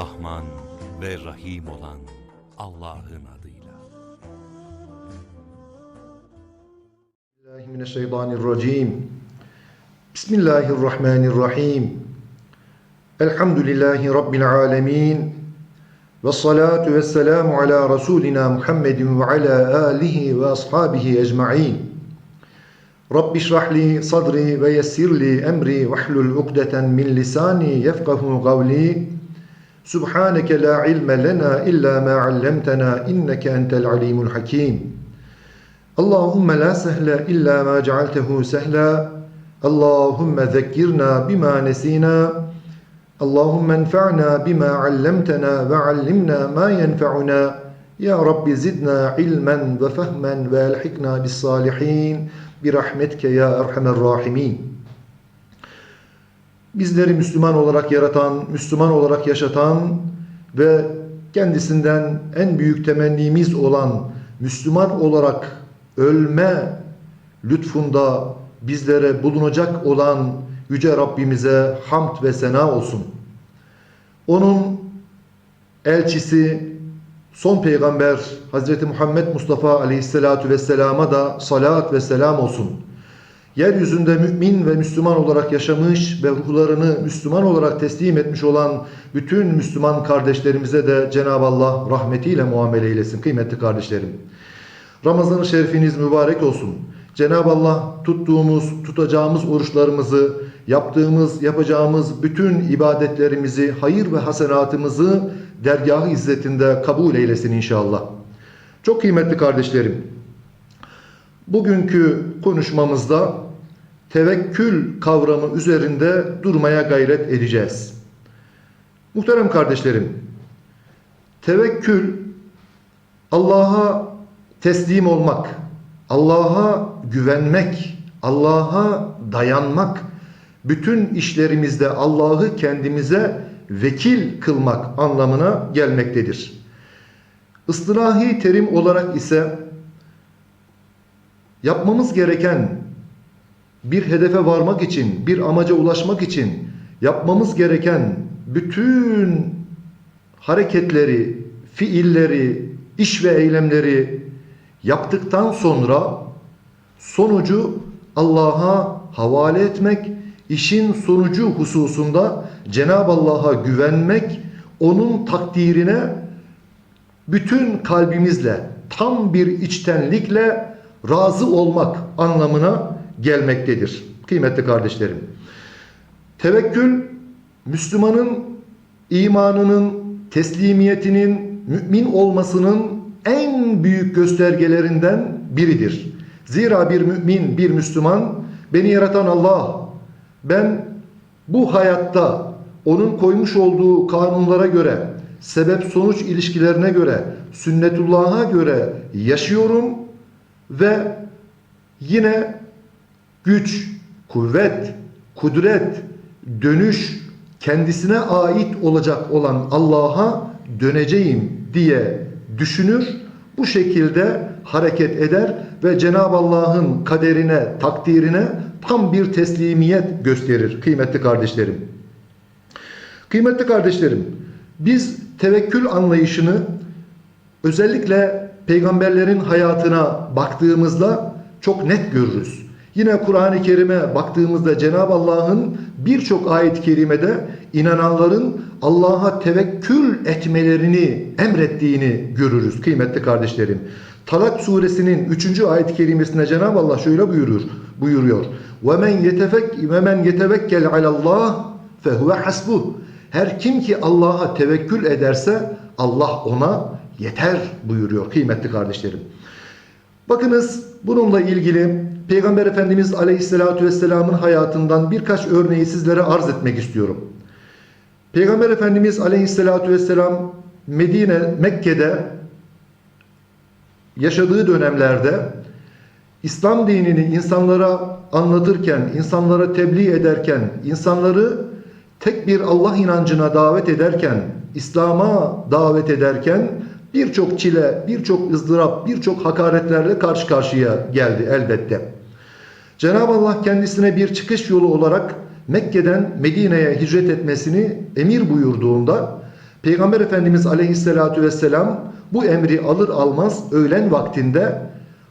Rahman ve Rahim olan Allah'ın adıyla. Bismillahirrahmanirrahim. Bismillahirrahmanirrahim. Elhamdülillahi Rabbil alemin. Ve salatu ve selamu ala Resulina Muhammedin ve ala alihi ve ashabihi ecma'in. Rabbi şrahli sadri ve yessirli emri ve hlul ukdeten min lisani yefkahu gavli. Subhaneke la ilme lena illa ma allamtena inneke entel alimul hakim. Allahümme la sehle illa ma cealtehu sehla. Allahümme zekkirna bima nesina. Allahümme enfa'na bima allamtena ve allimna ma yenfa'una. Ya Rabbi zidna ilmen ve fehmen ve elhikna bis salihin. Bir rahmetke ya erhamer rahimin. Bizleri Müslüman olarak yaratan, Müslüman olarak yaşatan ve kendisinden en büyük temennimiz olan Müslüman olarak ölme lütfunda bizlere bulunacak olan Yüce Rabbimize hamd ve sena olsun. Onun elçisi, son peygamber Hazreti Muhammed Mustafa Aleyhisselatu Vesselam'a da salat ve selam olsun. Yeryüzünde mümin ve Müslüman olarak yaşamış ve ruhlarını Müslüman olarak teslim etmiş olan bütün Müslüman kardeşlerimize de Cenab-ı Allah rahmetiyle muamele eylesin kıymetli kardeşlerim. Ramazan-ı şerifiniz mübarek olsun. Cenab-ı Allah tuttuğumuz, tutacağımız oruçlarımızı, yaptığımız, yapacağımız bütün ibadetlerimizi, hayır ve hasenatımızı dergah-ı izzetinde kabul eylesin inşallah. Çok kıymetli kardeşlerim, bugünkü konuşmamızda tevekkül kavramı üzerinde durmaya gayret edeceğiz. Muhterem kardeşlerim, tevekkül Allah'a teslim olmak, Allah'a güvenmek, Allah'a dayanmak, bütün işlerimizde Allah'ı kendimize vekil kılmak anlamına gelmektedir. Istilahi terim olarak ise yapmamız gereken bir hedefe varmak için, bir amaca ulaşmak için yapmamız gereken bütün hareketleri, fiilleri, iş ve eylemleri yaptıktan sonra sonucu Allah'a havale etmek, işin sonucu hususunda Cenab-ı Allah'a güvenmek, onun takdirine bütün kalbimizle, tam bir içtenlikle razı olmak anlamına gelmektedir. Kıymetli kardeşlerim. Tevekkül Müslümanın imanının, teslimiyetinin, mümin olmasının en büyük göstergelerinden biridir. Zira bir mümin, bir Müslüman beni yaratan Allah, ben bu hayatta onun koymuş olduğu kanunlara göre, sebep sonuç ilişkilerine göre, sünnetullah'a göre yaşıyorum ve yine güç, kuvvet, kudret, dönüş kendisine ait olacak olan Allah'a döneceğim diye düşünür. Bu şekilde hareket eder ve Cenab-ı Allah'ın kaderine, takdirine tam bir teslimiyet gösterir kıymetli kardeşlerim. Kıymetli kardeşlerim, biz tevekkül anlayışını özellikle peygamberlerin hayatına baktığımızda çok net görürüz. Yine Kur'an-ı Kerim'e baktığımızda Cenab-ı Allah'ın birçok ayet-i kerimede inananların Allah'a tevekkül etmelerini emrettiğini görürüz kıymetli kardeşlerim. Talak suresinin 3. ayet-i kerimesinde Cenab-ı Allah şöyle buyurur, buyuruyor. وَمَنْ يَتَفَكْ وَمَنْ يَتَوَكَّلْ عَلَى اللّٰهِ فَهُوَ حَسْبُهُ Her kim ki Allah'a tevekkül ederse Allah ona yeter buyuruyor kıymetli kardeşlerim. Bakınız bununla ilgili Peygamber Efendimiz Aleyhisselatü Vesselam'ın hayatından birkaç örneği sizlere arz etmek istiyorum. Peygamber Efendimiz Aleyhisselatü Vesselam Medine, Mekke'de yaşadığı dönemlerde İslam dinini insanlara anlatırken, insanlara tebliğ ederken, insanları tek bir Allah inancına davet ederken, İslam'a davet ederken birçok çile, birçok ızdırap, birçok hakaretlerle karşı karşıya geldi elbette. Cenab-ı Allah kendisine bir çıkış yolu olarak Mekke'den Medine'ye hicret etmesini emir buyurduğunda Peygamber Efendimiz Aleyhisselatü Vesselam bu emri alır almaz öğlen vaktinde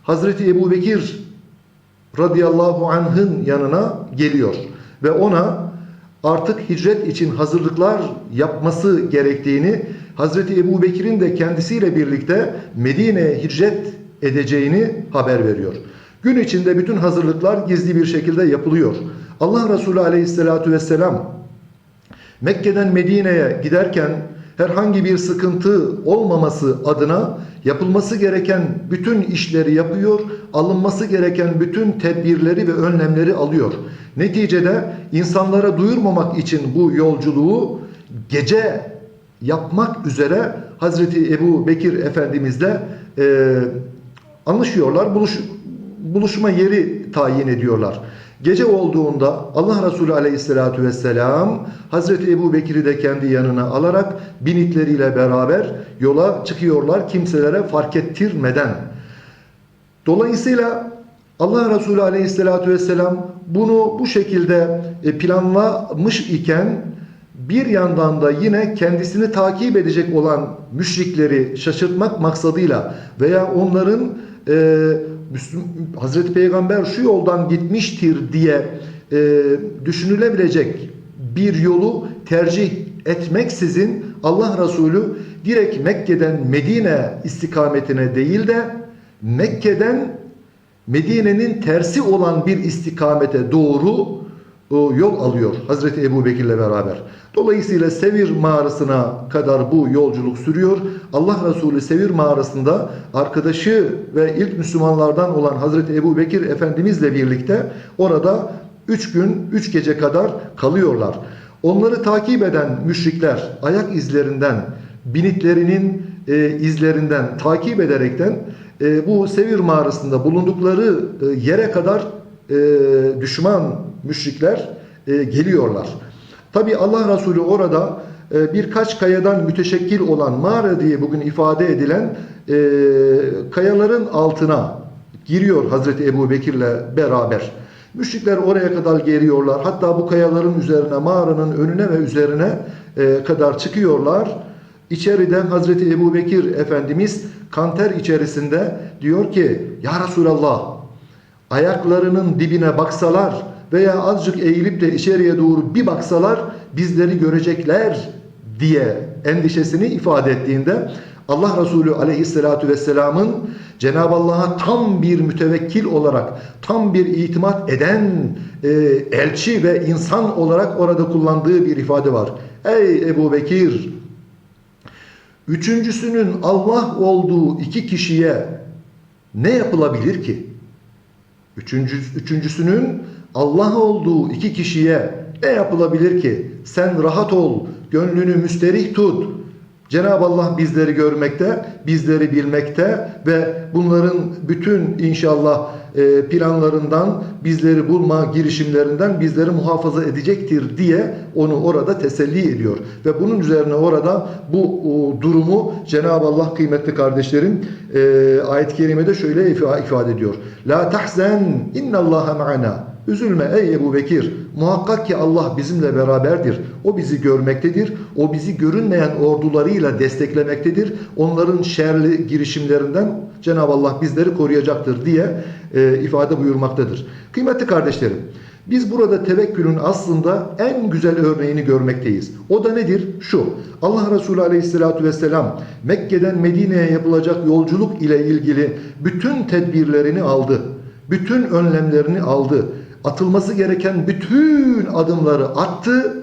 Hazreti Ebu Bekir radıyallahu anh'ın yanına geliyor ve ona artık hicret için hazırlıklar yapması gerektiğini Hazreti Ebu Bekir'in de kendisiyle birlikte Medine'ye hicret edeceğini haber veriyor. Gün içinde bütün hazırlıklar gizli bir şekilde yapılıyor. Allah Resulü aleyhissalatu vesselam Mekke'den Medine'ye giderken herhangi bir sıkıntı olmaması adına yapılması gereken bütün işleri yapıyor, alınması gereken bütün tedbirleri ve önlemleri alıyor. Neticede insanlara duyurmamak için bu yolculuğu gece yapmak üzere Hazreti Ebu Bekir Efendimizle e, anlaşıyorlar, buluş, buluşma yeri tayin ediyorlar. Gece olduğunda Allah Resulü Aleyhisselatü Vesselam Hazreti Ebu Bekir'i de kendi yanına alarak binitleriyle beraber yola çıkıyorlar kimselere fark ettirmeden. Dolayısıyla Allah Resulü Aleyhisselatü Vesselam bunu bu şekilde e, planlamış iken bir yandan da yine kendisini takip edecek olan müşrikleri şaşırtmak maksadıyla veya onların e, Müslüm, Hazreti Peygamber şu yoldan gitmiştir diye e, düşünülebilecek bir yolu tercih etmeksizin Allah Resulü direkt Mekke'den Medine istikametine değil de Mekke'den Medine'nin tersi olan bir istikamete doğru yol alıyor Hazreti Ebu Bekir'le beraber. Dolayısıyla Sevir mağarasına kadar bu yolculuk sürüyor. Allah Resulü Sevir mağarasında arkadaşı ve ilk Müslümanlardan olan Hazreti Ebu Bekir Efendimizle birlikte orada 3 gün 3 gece kadar kalıyorlar. Onları takip eden müşrikler ayak izlerinden, binitlerinin e, izlerinden takip ederekten e, bu Sevir mağarasında bulundukları e, yere kadar e, düşman müşrikler e, geliyorlar. Tabi Allah Resulü orada e, birkaç kayadan müteşekkil olan mağara diye bugün ifade edilen e, kayaların altına giriyor Hazreti Ebu Bekir'le beraber. Müşrikler oraya kadar geliyorlar. Hatta bu kayaların üzerine, mağaranın önüne ve üzerine e, kadar çıkıyorlar. İçeriden Hazreti Ebu Bekir Efendimiz kanter içerisinde diyor ki Ya Resulallah ayaklarının dibine baksalar veya azıcık eğilip de içeriye doğru bir baksalar bizleri görecekler diye endişesini ifade ettiğinde Allah Resulü aleyhissalatu vesselamın Cenab-ı Allah'a tam bir mütevekkil olarak, tam bir itimat eden e, elçi ve insan olarak orada kullandığı bir ifade var. Ey Ebu Bekir! Üçüncüsünün Allah olduğu iki kişiye ne yapılabilir ki? Üçüncü, üçüncüsünün Allah olduğu iki kişiye ne yapılabilir ki? Sen rahat ol, gönlünü müsterih tut. Cenab-ı Allah bizleri görmekte, bizleri bilmekte ve bunların bütün inşallah e, planlarından, bizleri bulma girişimlerinden bizleri muhafaza edecektir diye onu orada teselli ediyor. Ve bunun üzerine orada bu durumu Cenab-ı Allah kıymetli kardeşlerim e, ayet-i kerimede şöyle ifade ediyor. La tahzen innallaha ma'ana. Üzülme ey Ebu Bekir. Muhakkak ki Allah bizimle beraberdir. O bizi görmektedir. O bizi görünmeyen ordularıyla desteklemektedir. Onların şerli girişimlerinden Cenab-ı Allah bizleri koruyacaktır diye e, ifade buyurmaktadır. Kıymetli kardeşlerim, biz burada tevekkülün aslında en güzel örneğini görmekteyiz. O da nedir? Şu. Allah Resulü Aleyhisselatü Vesselam Mekke'den Medine'ye yapılacak yolculuk ile ilgili bütün tedbirlerini aldı. Bütün önlemlerini aldı atılması gereken bütün adımları attı.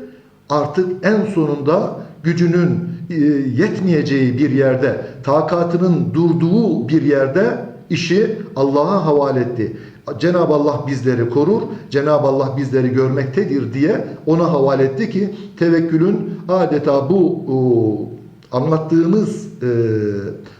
Artık en sonunda gücünün e, yetmeyeceği bir yerde, takatının durduğu bir yerde işi Allah'a havale etti. Cenab-ı Allah bizleri korur, Cenab-ı Allah bizleri görmektedir diye ona havale etti ki tevekkülün adeta bu o, anlattığımız e,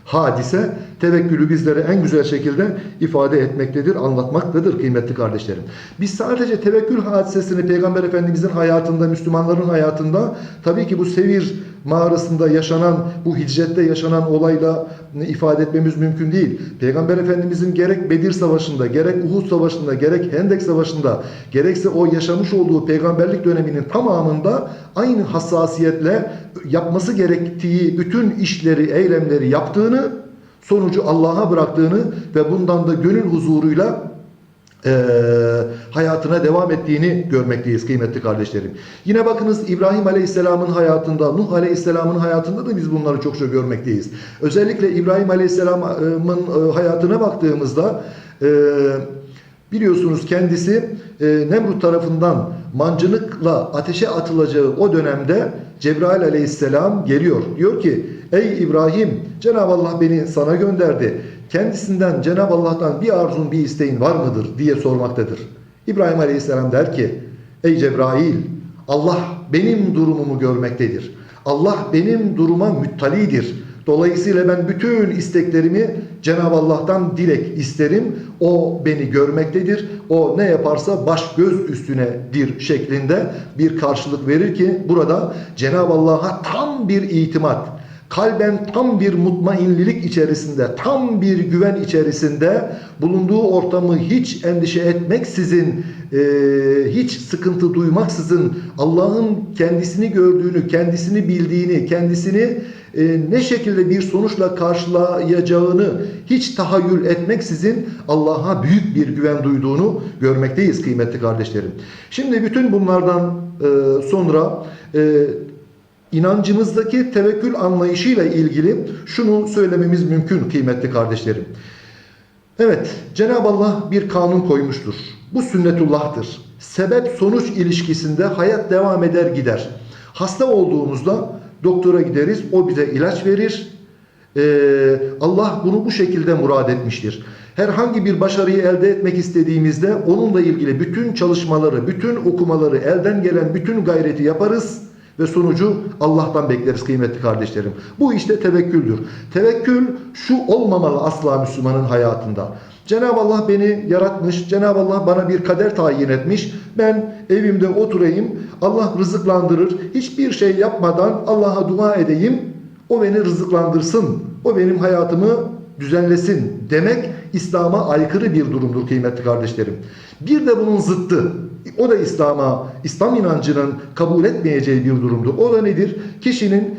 hadise tevekkülü bizlere en güzel şekilde ifade etmektedir, anlatmaktadır kıymetli kardeşlerim. Biz sadece tevekkül hadisesini Peygamber Efendimizin hayatında, Müslümanların hayatında tabii ki bu Sevir mağarasında yaşanan, bu hicrette yaşanan olayla ifade etmemiz mümkün değil. Peygamber Efendimizin gerek Bedir Savaşı'nda, gerek Uhud Savaşı'nda, gerek Hendek Savaşı'nda, gerekse o yaşamış olduğu peygamberlik döneminin tamamında aynı hassasiyetle yapması gerektiği bütün işleri, eylemleri yaptığını, sonucu Allah'a bıraktığını ve bundan da gönül huzuruyla eee, hayatına devam ettiğini görmekteyiz kıymetli kardeşlerim. Yine bakınız İbrahim Aleyhisselam'ın hayatında, Nuh Aleyhisselam'ın hayatında da biz bunları çokça görmekteyiz. Özellikle İbrahim Aleyhisselam'ın e, hayatına baktığımızda eee, biliyorsunuz kendisi e, Nemrut tarafından mancınıkla ateşe atılacağı o dönemde Cebrail Aleyhisselam geliyor. Diyor ki ey İbrahim Cenab-ı Allah beni sana gönderdi. Kendisinden Cenab-ı Allah'tan bir arzun bir isteğin var mıdır diye sormaktadır. İbrahim Aleyhisselam der ki ey Cebrail Allah benim durumumu görmektedir. Allah benim duruma müttalidir. Dolayısıyla ben bütün isteklerimi Cenab-ı Allah'tan dilek isterim. O beni görmektedir. O ne yaparsa baş göz üstünedir şeklinde bir karşılık verir ki burada Cenab-ı Allah'a tam bir itimat, kalben tam bir mutmainlilik içerisinde, tam bir güven içerisinde bulunduğu ortamı hiç endişe etmeksizin, e, hiç sıkıntı duymaksızın Allah'ın kendisini gördüğünü, kendisini bildiğini, kendisini e, ne şekilde bir sonuçla karşılayacağını hiç tahayyül etmeksizin Allah'a büyük bir güven duyduğunu görmekteyiz kıymetli kardeşlerim. Şimdi bütün bunlardan e, sonra e, inancımızdaki tevekkül anlayışıyla ilgili şunu söylememiz mümkün kıymetli kardeşlerim. Evet, Cenab-ı Allah bir kanun koymuştur. Bu sünnetullah'tır. Sebep sonuç ilişkisinde hayat devam eder gider. Hasta olduğumuzda doktora gideriz, o bize ilaç verir. Ee, Allah bunu bu şekilde murad etmiştir. Herhangi bir başarıyı elde etmek istediğimizde onunla ilgili bütün çalışmaları, bütün okumaları, elden gelen bütün gayreti yaparız ve sonucu Allah'tan bekleriz kıymetli kardeşlerim. Bu işte tevekküldür. Tevekkül şu olmamalı asla Müslümanın hayatında. Cenab-ı Allah beni yaratmış, Cenab-ı Allah bana bir kader tayin etmiş. Ben evimde oturayım, Allah rızıklandırır. Hiçbir şey yapmadan Allah'a dua edeyim. O beni rızıklandırsın. O benim hayatımı düzenlesin demek İslam'a aykırı bir durumdur kıymetli kardeşlerim. Bir de bunun zıttı. O da İslam'a, İslam inancının kabul etmeyeceği bir durumdur. O da nedir? Kişinin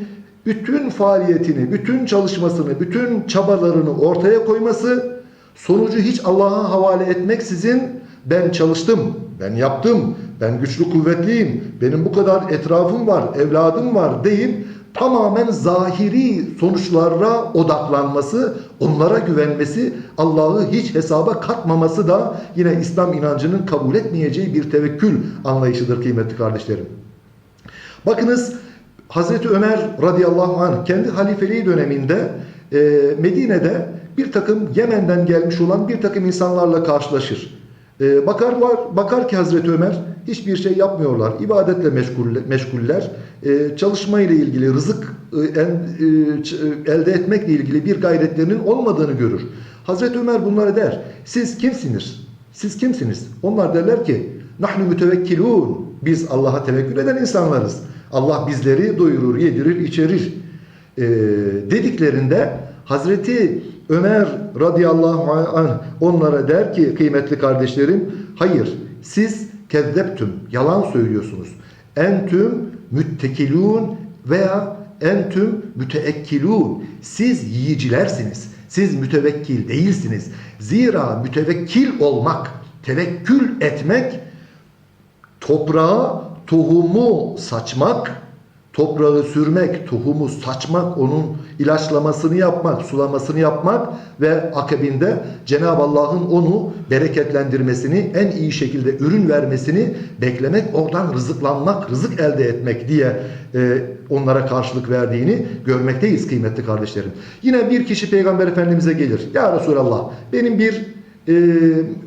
bütün faaliyetini, bütün çalışmasını, bütün çabalarını ortaya koyması, sonucu hiç Allah'a havale etmeksizin ben çalıştım, ben yaptım, ben güçlü kuvvetliyim, benim bu kadar etrafım var, evladım var deyip tamamen zahiri sonuçlara odaklanması, onlara güvenmesi, Allah'ı hiç hesaba katmaması da yine İslam inancının kabul etmeyeceği bir tevekkül anlayışıdır kıymetli kardeşlerim. Bakınız Hazreti Ömer radıyallahu anh kendi halifeliği döneminde e, Medine'de bir takım Yemen'den gelmiş olan bir takım insanlarla karşılaşır. E, bakar bakar ki Hazreti Ömer hiçbir şey yapmıyorlar. İbadetle meşgul, meşguller. E, çalışma ile ilgili rızık e, en, e, e, elde etmekle ilgili bir gayretlerinin olmadığını görür. Hazreti Ömer bunlara der. Siz kimsiniz? Siz kimsiniz? Onlar derler ki nahnu mütevekkilun. Biz Allah'a tevekkül eden insanlarız. Allah bizleri doyurur, yedirir, içerir. E, dediklerinde Hazreti Ömer radıyallahu anh onlara der ki kıymetli kardeşlerim hayır siz kezzeptüm yalan söylüyorsunuz. Entüm müttekilun veya entüm müteekkilun. Siz yiyicilersiniz. Siz mütevekkil değilsiniz. Zira mütevekkil olmak, tevekkül etmek toprağa tohumu saçmak, toprağı sürmek, tohumu saçmak, onun ilaçlamasını yapmak, sulamasını yapmak ve akabinde Cenab-ı Allah'ın onu bereketlendirmesini, en iyi şekilde ürün vermesini beklemek, oradan rızıklanmak, rızık elde etmek diye e, onlara karşılık verdiğini görmekteyiz kıymetli kardeşlerim. Yine bir kişi Peygamber Efendimiz'e gelir. Ya Resulallah benim bir e,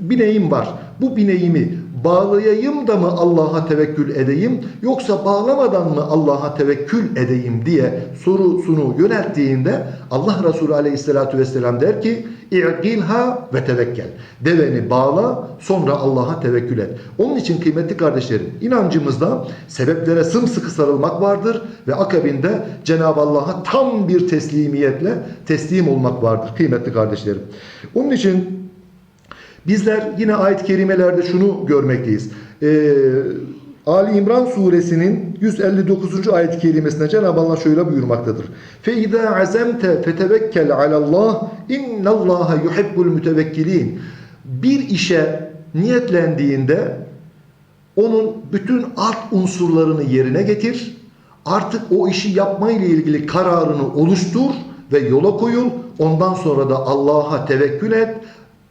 bineğim var. Bu bineğimi bağlayayım da mı Allah'a tevekkül edeyim yoksa bağlamadan mı Allah'a tevekkül edeyim diye sorusunu yönelttiğinde Allah Resulü Aleyhisselatü Vesselam der ki İ'gilha ve tevekkel. Deveni bağla sonra Allah'a tevekkül et. Onun için kıymetli kardeşlerim inancımızda sebeplere sımsıkı sarılmak vardır ve akabinde Cenab-ı Allah'a tam bir teslimiyetle teslim olmak vardır kıymetli kardeşlerim. Onun için Bizler yine ayet-i kerimelerde şunu görmekteyiz. Ee, Ali İmran suresinin 159. ayet-i kerimesinde Cenab-ı Allah şöyle buyurmaktadır. Fe izâ azemte fetevekkel alallah innallâhe yuhibbul mütevekkilin. Bir işe niyetlendiğinde onun bütün alt unsurlarını yerine getir. Artık o işi yapmayla ilgili kararını oluştur ve yola koyul. Ondan sonra da Allah'a tevekkül et.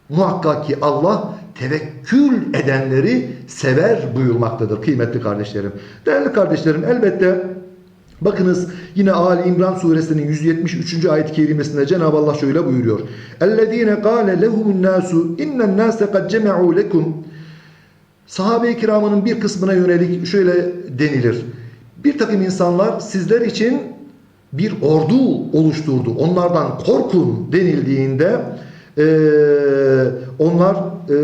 Muhakkak ki Allah tevekkül edenleri sever buyurmaktadır kıymetli kardeşlerim. Değerli kardeşlerim elbette Bakınız yine Ali İmran suresinin 173. ayet-i kerimesinde Cenab-ı Allah şöyle buyuruyor. اَلَّذ۪ينَ قَالَ لَهُمُ النَّاسُ اِنَّ النَّاسَ قَدْ جَمَعُوا لَكُمْ Sahabe-i kiramının bir kısmına yönelik şöyle denilir. Bir takım insanlar sizler için bir ordu oluşturdu. Onlardan korkun denildiğinde eee, onlar eee,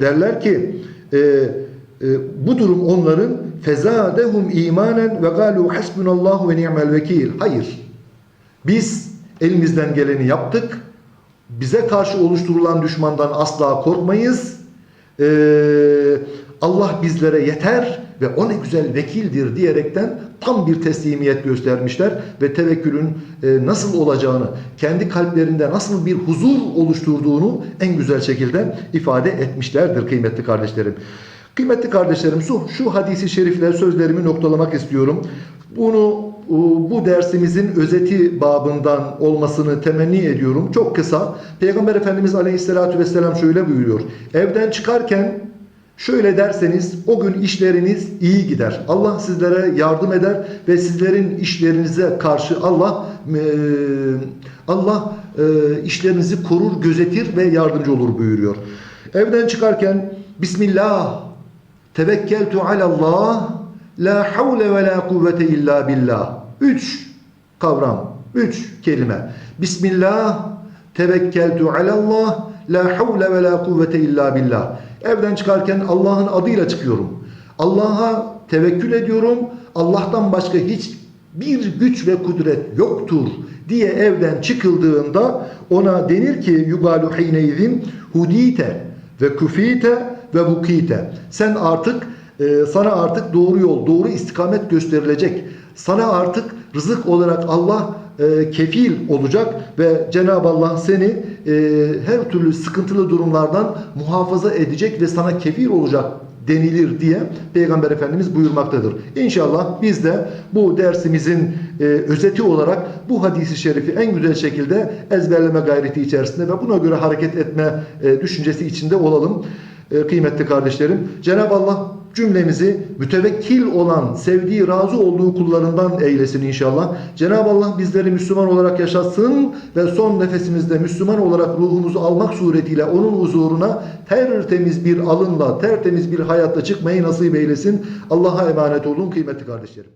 derler ki eee, e, bu durum onların fezadehum imanen ve galu hasbunallahu ve ni'mel vekil. Hayır. Biz elimizden geleni yaptık. Bize karşı oluşturulan düşmandan asla korkmayız. Ee, Allah bizlere yeter ve o ne güzel vekildir diyerekten tam bir teslimiyet göstermişler ve tevekkülün e, nasıl olacağını, kendi kalplerinde nasıl bir huzur oluşturduğunu en güzel şekilde ifade etmişlerdir kıymetli kardeşlerim. Kıymetli kardeşlerim şu, hadisi şerifle sözlerimi noktalamak istiyorum. Bunu e, bu dersimizin özeti babından olmasını temenni ediyorum. Çok kısa. Peygamber Efendimiz Aleyhisselatü Vesselam şöyle buyuruyor. Evden çıkarken şöyle derseniz o gün işleriniz iyi gider. Allah sizlere yardım eder ve sizlerin işlerinize karşı Allah e, Allah e, işlerinizi korur, gözetir ve yardımcı olur buyuruyor. Evden çıkarken Bismillah Tevekkeltu alallah La havle ve la kuvvete illa billah. Üç kavram, üç kelime. Bismillah, tevekkeltu alallah, la havle ve la kuvvete illa billah. Evden çıkarken Allah'ın adıyla çıkıyorum. Allah'a tevekkül ediyorum. Allah'tan başka hiç bir güç ve kudret yoktur diye evden çıkıldığında ona denir ki yugalu hineydin hudite ve kufite ve bukite. Sen artık e, sana artık doğru yol, doğru istikamet gösterilecek. Sana artık rızık olarak Allah e, kefil olacak ve Cenab-ı Allah seni e, her türlü sıkıntılı durumlardan muhafaza edecek ve sana kefil olacak denilir diye Peygamber Efendimiz buyurmaktadır. İnşallah biz de bu dersimizin e, özeti olarak bu hadisi şerifi en güzel şekilde ezberleme gayreti içerisinde ve buna göre hareket etme e, düşüncesi içinde olalım. E, kıymetli kardeşlerim. Cenab-ı Allah cümlemizi mütevekkil olan, sevdiği, razı olduğu kullarından eylesin inşallah. Cenab-ı Allah bizleri Müslüman olarak yaşatsın ve son nefesimizde Müslüman olarak ruhumuzu almak suretiyle onun huzuruna tertemiz bir alınla, tertemiz bir hayatta çıkmayı nasip eylesin. Allah'a emanet olun kıymetli kardeşlerim.